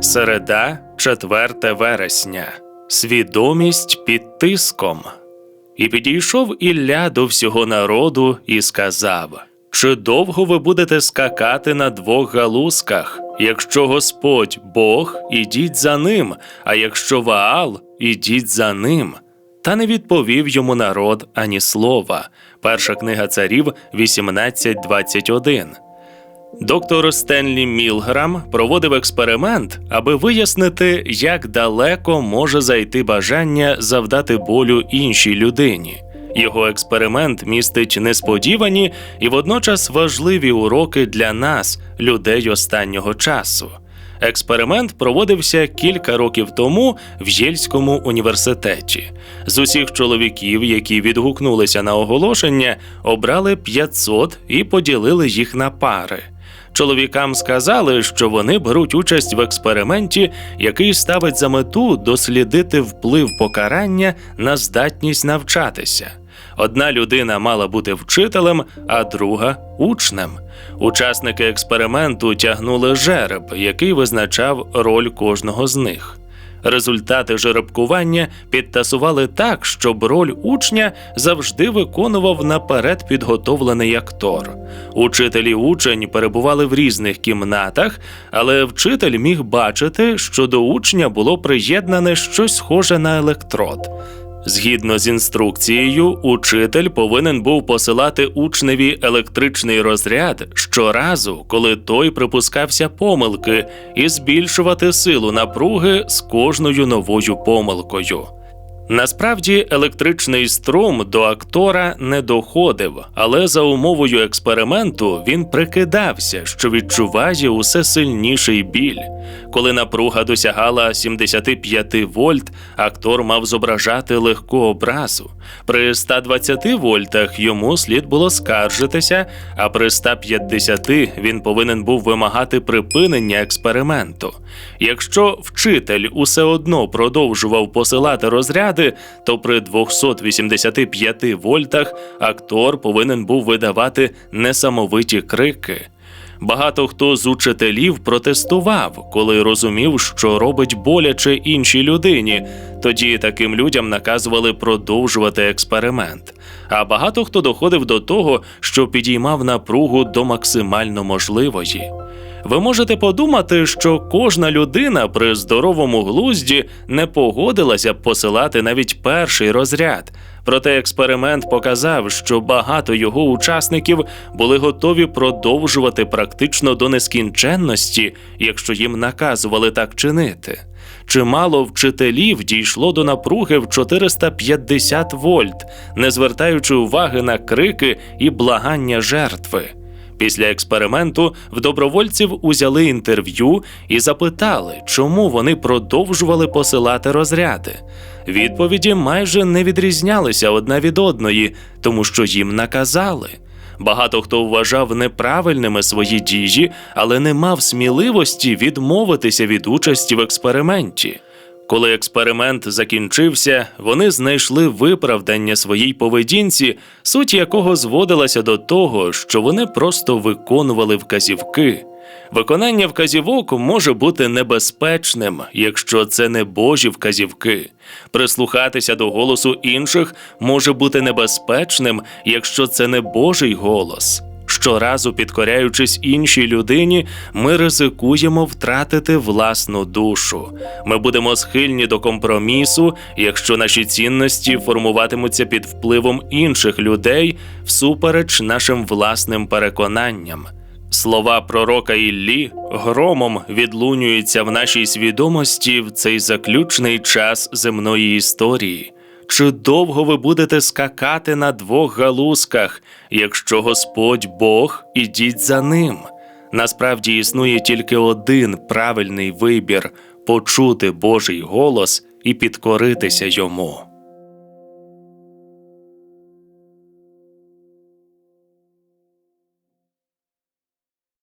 Середа, 4 вересня. Свідомість під тиском. І підійшов Ілля до всього народу і сказав: Чи довго ви будете скакати на двох галузках? Якщо Господь Бог, ідіть за ним, а якщо Ваал, ідіть за ним. Та не відповів йому народ ані слова. Перша книга царів 18.21. Доктор Стенлі Мілграм проводив експеримент, аби вияснити, як далеко може зайти бажання завдати болю іншій людині. Його експеримент містить несподівані і водночас важливі уроки для нас, людей останнього часу. Експеримент проводився кілька років тому в Єльському університеті. З усіх чоловіків, які відгукнулися на оголошення, обрали 500 і поділили їх на пари. Чоловікам сказали, що вони беруть участь в експерименті, який ставить за мету дослідити вплив покарання на здатність навчатися. Одна людина мала бути вчителем, а друга учнем. Учасники експерименту тягнули жереб, який визначав роль кожного з них. Результати жеребкування підтасували так, щоб роль учня завжди виконував наперед підготовлений актор. Учителі учень перебували в різних кімнатах, але вчитель міг бачити, що до учня було приєднане щось схоже на електрод. Згідно з інструкцією, учитель повинен був посилати учневі електричний розряд щоразу, коли той припускався помилки, і збільшувати силу напруги з кожною новою помилкою. Насправді електричний струм до актора не доходив, але за умовою експерименту він прикидався, що відчуває усе сильніший біль. Коли напруга досягала 75 вольт, актор мав зображати легку образу. При 120 вольтах йому слід було скаржитися, а при 150 він повинен був вимагати припинення експерименту. Якщо вчитель усе одно продовжував посилати розряди, то при 285 вольтах актор повинен був видавати несамовиті крики. Багато хто з учителів протестував, коли розумів, що робить боляче іншій людині. Тоді таким людям наказували продовжувати експеримент. А багато хто доходив до того, що підіймав напругу до максимально можливої. Ви можете подумати, що кожна людина при здоровому глузді не погодилася б посилати навіть перший розряд. Проте експеримент показав, що багато його учасників були готові продовжувати практично до нескінченності, якщо їм наказували так чинити. Чимало вчителів дійшло до напруги в 450 вольт, не звертаючи уваги на крики і благання жертви. Після експерименту в добровольців узяли інтерв'ю і запитали, чому вони продовжували посилати розряди. Відповіді майже не відрізнялися одна від одної, тому що їм наказали. Багато хто вважав неправильними свої дії, але не мав сміливості відмовитися від участі в експерименті. Коли експеримент закінчився, вони знайшли виправдання своїй поведінці, суть якого зводилася до того, що вони просто виконували вказівки. Виконання вказівок може бути небезпечним, якщо це не Божі вказівки. Прислухатися до голосу інших може бути небезпечним, якщо це не Божий голос. Щоразу підкоряючись іншій людині, ми ризикуємо втратити власну душу. Ми будемо схильні до компромісу, якщо наші цінності формуватимуться під впливом інших людей всупереч нашим власним переконанням. Слова пророка Іллі громом відлунюються в нашій свідомості в цей заключний час земної історії. Чи довго ви будете скакати на двох галузках, якщо Господь Бог, ідіть за ним? Насправді існує тільки один правильний вибір почути Божий голос і підкоритися йому.